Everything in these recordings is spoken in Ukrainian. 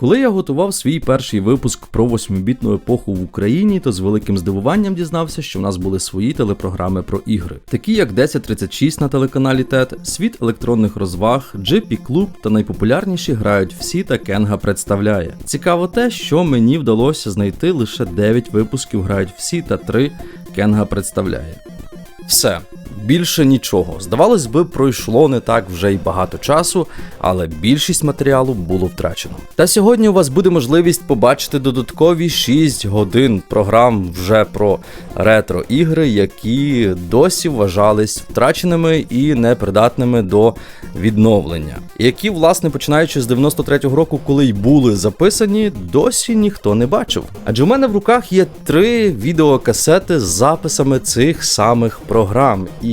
Коли я готував свій перший випуск про восьмибітну епоху в Україні, то з великим здивуванням дізнався, що в нас були свої телепрограми про ігри, такі як 1036 на телеканалі ТЕТ, Світ електронних розваг, GP Клуб та найпопулярніші грають всі та Кенга представляє. Цікаво те, що мені вдалося знайти лише 9 випусків грають всі та 3 Кенга представляє. Все. Більше нічого. Здавалось би, пройшло не так вже й багато часу, але більшість матеріалу було втрачено. Та сьогодні у вас буде можливість побачити додаткові 6 годин програм вже про ретро-ігри, які досі вважались втраченими і непридатними до відновлення. Які, власне, починаючи з 93-го року, коли й були записані, досі ніхто не бачив. Адже в мене в руках є три відеокасети з записами цих самих програм. І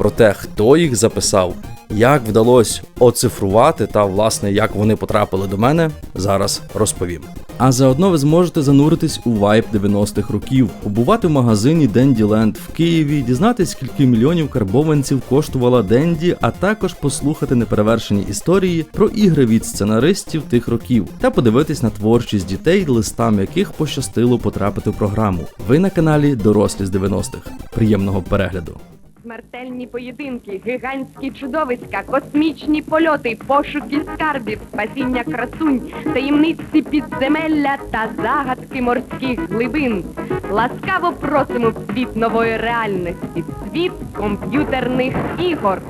про те, хто їх записав, як вдалося оцифрувати та власне як вони потрапили до мене, зараз розповім. А заодно ви зможете зануритись у вайб 90-х років, побувати в магазині Денді Ленд в Києві, дізнатись, скільки мільйонів карбованців коштувала Денді, а також послухати неперевершені історії про ігри від сценаристів тих років та подивитись на творчість дітей, листам яких пощастило потрапити в програму. Ви на каналі Дорослі з 90-х. Приємного перегляду. Смертельні поєдинки, гігантські чудовиська, космічні польоти, пошуки скарбів, спасіння красунь, таємниці підземелля та загадки морських глибин. Ласкаво просимо в світ нової реальності, світ комп'ютерних ігор.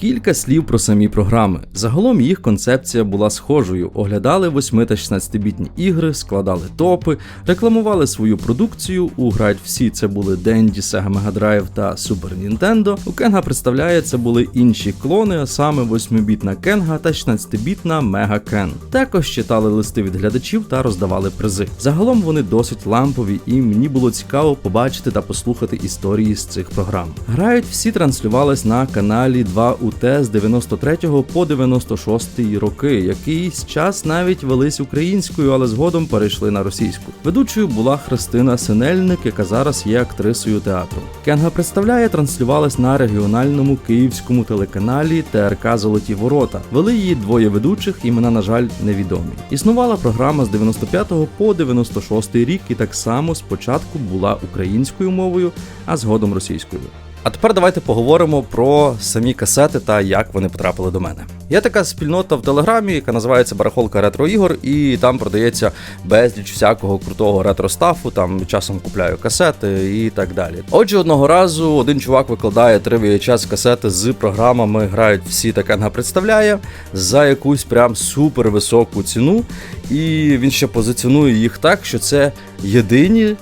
Кілька слів про самі програми. Загалом їх концепція була схожою: оглядали 8 та 16-бітні ігри, складали топи, рекламували свою продукцію. У грають всі це були Dendy, Sega Mega Drive та Super Nintendo. У Кенга представляє це були інші клони, а саме 8-бітна Кенга та 16-бітна Mega Ken. Також читали листи від глядачів та роздавали призи. Загалом вони досить лампові, і мені було цікаво побачити та послухати історії з цих програм. Грають всі транслювались на каналі 2 УТ з 93 по 96 роки. Якийсь час навіть велись українською, але згодом перейшли на російську. Ведучою була Христина Синельник, яка зараз є актрисою театру. Кенга представляє транслювалась на регіональному київському телеканалі ТРК Золоті Ворота. Вели її двоє ведучих, імена, на жаль, невідомі. Існувала програма з 95 по 96 рік, і так само спочатку була українською мовою, а згодом російською. А тепер давайте поговоримо про самі касети та як вони потрапили до мене. Є така спільнота в Телеграмі, яка називається Барахолка ретро ігор, і там продається безліч всякого крутого ретро-стафу, там часом купляю касети і так далі. Отже, одного разу один чувак викладає три VHS касети з програмами Грають всі та Кенга представляє за якусь прям супер високу ціну. І він ще позиціонує їх так, що це єдині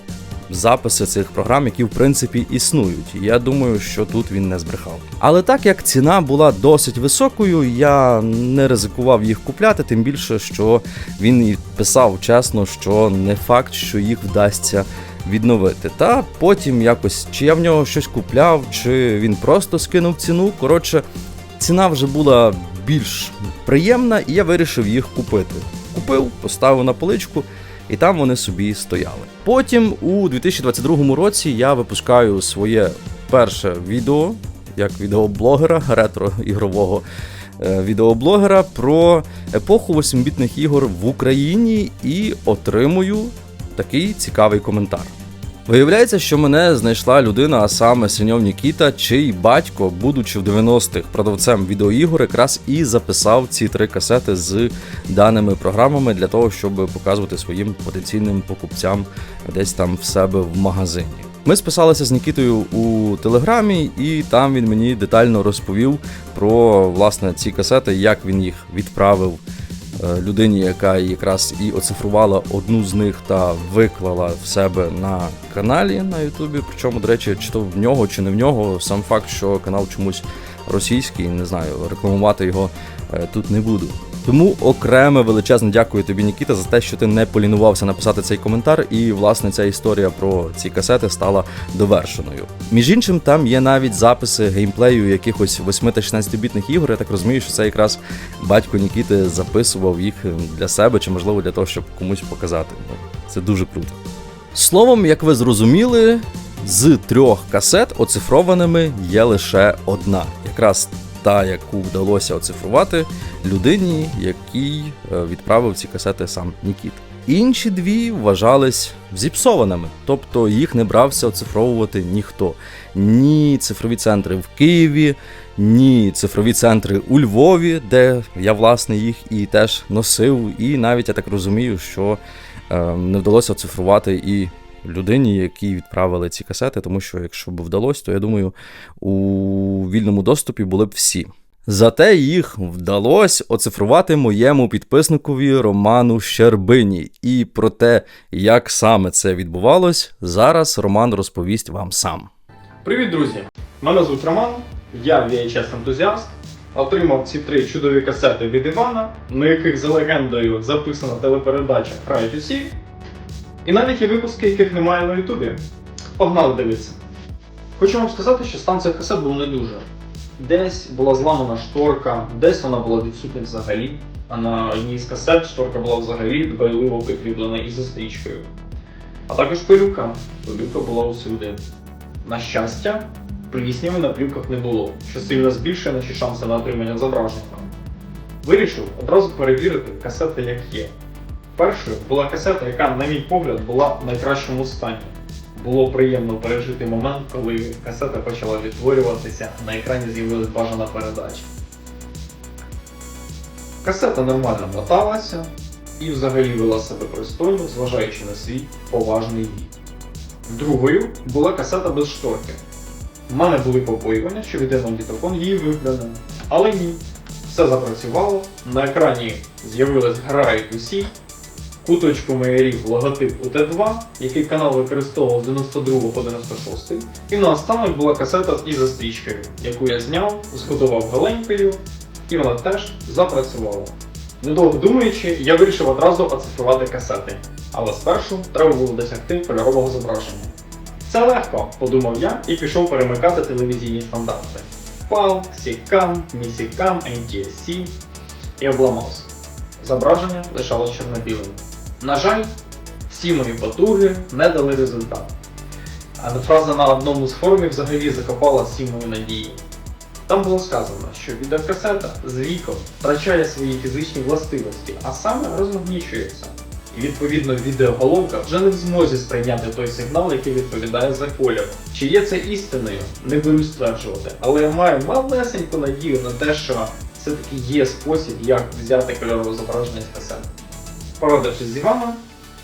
записи цих програм, які в принципі існують. І Я думаю, що тут він не збрехав. Але так як ціна була досить високою, я не ризикував їх купляти, тим більше, що він і писав чесно, що не факт, що їх вдасться. Відновити. Та потім якось, чи я в нього щось купляв, чи він просто скинув ціну. Коротше, ціна вже була більш приємна, і я вирішив їх купити. Купив, поставив на поличку, і там вони собі стояли. Потім у 2022 році я випускаю своє перше відео як відеоблогера, ретро-ігрового е, відеоблогера про епоху 8-бітних ігор в Україні і отримую такий цікавий коментар. Виявляється, що мене знайшла людина, а саме Синьов Нікіта, чий батько, будучи в 90-х продавцем відеоігор, якраз і записав ці три касети з даними програмами для того, щоб показувати своїм потенційним покупцям десь там в себе в магазині. Ми списалися з Нікітою у телеграмі, і там він мені детально розповів про власне ці касети, як він їх відправив людині, яка якраз і оцифрувала одну з них та виклала в себе на каналі на Ютубі. Причому, до речі, чи то в нього, чи не в нього, сам факт, що канал чомусь російський, не знаю, рекламувати його е, тут не буду. Тому окреме величезне дякую тобі, Нікіта, за те, що ти не полінувався написати цей коментар, і власне ця історія про ці касети стала довершеною. Між іншим, там є навіть записи геймплею якихось 8 та 16-бітних ігор. Я так розумію, що це якраз батько Нікіти записував їх для себе, чи можливо для того, щоб комусь показати. Ну, Це дуже круто. Словом, як ви зрозуміли, з трьох касет оцифрованими є лише одна. Якраз та, яку вдалося оцифрувати людині, який е, відправив ці касети сам Нікіт. Інші дві вважались зіпсованими, тобто їх не брався оцифровувати ніхто. Ні цифрові центри в Києві, ні цифрові центри у Львові, де я власне їх і теж носив. І навіть я так розумію, що е, не вдалося оцифрувати і людині, якій відправили ці касети, тому що якщо б вдалося, то я думаю, у вільному доступі були б всі. Зате їх вдалося оцифрувати моєму підписникові Роману Щербині. І про те, як саме це відбувалось, зараз Роман розповість вам сам. Привіт, друзі! Мене звуть Роман, я VHS ентузіаст. Отримав ці три чудові касети від Івана, на яких за легендою записана телепередача Грають усі. І навіть є випуски, яких немає на Ютубі. Погнали дивитися. Хочу вам сказати, що стан цих касет був не дуже. Десь була зламана шторка, десь вона була відсутня взагалі, а на одній з касет шторка була взагалі дбайливо прикріплена із стрічкою. А також пилюка. Пилюка була усюди. На щастя, плісняви на плівках не було, що сильно збільшує наші шанси на отримання зображення. Вирішив одразу перевірити касети як є. Першою була касета, яка, на мій погляд, була в найкращому стані. Було приємно пережити момент, коли касета почала відтворюватися, на екрані з'явилась бажана передача. Касета нормально моталася і взагалі вела себе пристойно, зважаючи на свій поважний вік. Другою була касета без шторки. У мене були побоювання, що віде магнітофон її вигляне. Але ні. Все запрацювало. На екрані з'явилась грають усі. Куточку маярів логотип УТ2, який канал використовував з 92 по 96. І наостанок була касета із застрічкою, яку я зняв, зготував голенькою, і вона теж запрацювала. Недовго думаючи, я вирішив одразу оцифрувати касети. Але спершу треба було досягти кольорового зображення. Це легко, подумав я і пішов перемикати телевізійні стандарти. PAL, SICAM, MISICAM, NTSC і обламався. Зображення лишалось чорно-білим. На жаль, всі мої потуги не дали результат. А фраза на одному з форумів взагалі закопала всі мої надії. Там було сказано, що відеокасета з віком втрачає свої фізичні властивості, а саме розмагнічується. І відповідно відеоголовка вже не в змозі сприйняти той сигнал, який відповідає за колір. Чи є це істиною, не берусь стверджувати, але я маю малесеньку надію на те, що все-таки є спосіб, як взяти кольорове зображення з касети. Порадившись з Іваном,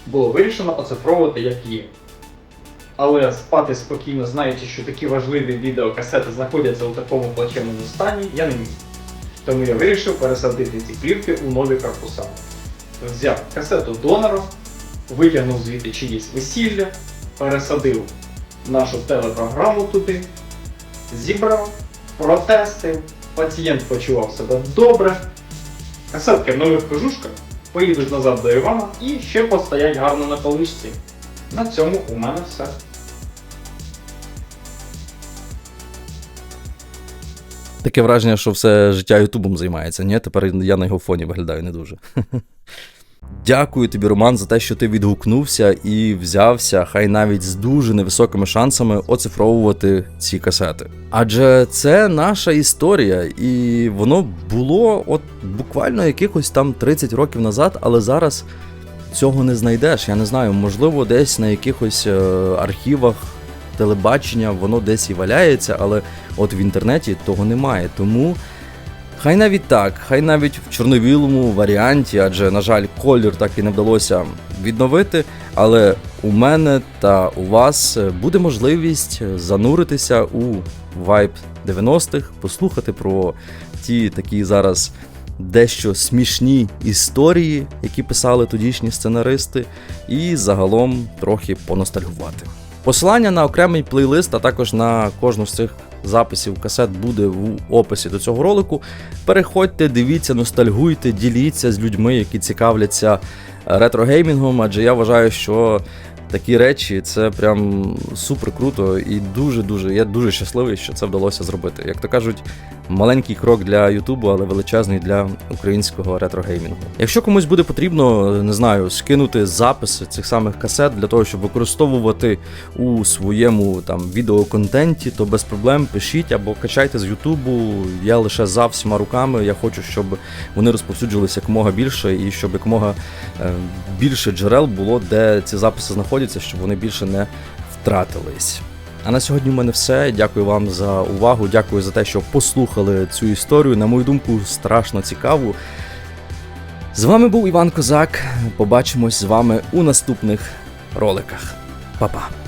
було вирішено оцифровувати як є. Але спати спокійно, знаючи, що такі важливі відеокасети знаходяться у такому плачевному стані, я не міг. Тому я вирішив пересадити ці плівки у нові корпуса. Взяв касету донора, витягнув звідти чиїсь весілля, пересадив нашу телепрограму туди, зібрав, протестив, пацієнт почував себе добре. Касетки в нових кожушках поїдуть назад до Івана і ще постоять гарно на поличці. На цьому у мене все. Таке враження, що все життя Ютубом займається. Ні, тепер я на його фоні виглядаю не дуже. Дякую тобі, Роман, за те, що ти відгукнувся і взявся, хай навіть з дуже невисокими шансами оцифровувати ці касети. Адже це наша історія, і воно було от буквально якихось там 30 років назад, але зараз цього не знайдеш. Я не знаю, можливо, десь на якихось е, архівах телебачення воно десь і валяється, але от в інтернеті того немає. Тому хай навіть так, хай навіть в чорновілому варіанті, адже, на жаль, колір так і не вдалося відновити. Але у мене та у вас буде можливість зануритися у вайб 90-х, послухати про ті такі зараз дещо смішні історії, які писали тодішні сценаристи, і загалом трохи поностальгувати. Посилання на окремий плейлист, а також на кожну з цих записів касет буде в описі до цього ролику. Переходьте, дивіться, ностальгуйте, діліться з людьми, які цікавляться ретрогеймінгом, адже я вважаю, що такі речі. Це прям супер круто і дуже-дуже. Я дуже щасливий, що це вдалося зробити. Як то кажуть, маленький крок для Ютубу, але величезний для українського ретрогеймінгу. Якщо комусь буде потрібно, не знаю, скинути записи цих самих касет для того, щоб використовувати у своєму там відеоконтенті, то без проблем пишіть або качайте з Ютубу. Я лише за всіма руками. Я хочу, щоб вони розповсюджувалися якомога більше і щоб якомога е, більше джерел було, де ці записи знаходяться, щоб вони більше не втратились. А на сьогодні в мене все. Дякую вам за увагу. Дякую за те, що послухали цю історію. На мою думку, страшно цікаву. З вами був Іван Козак. Побачимось з вами у наступних роликах. Па-па!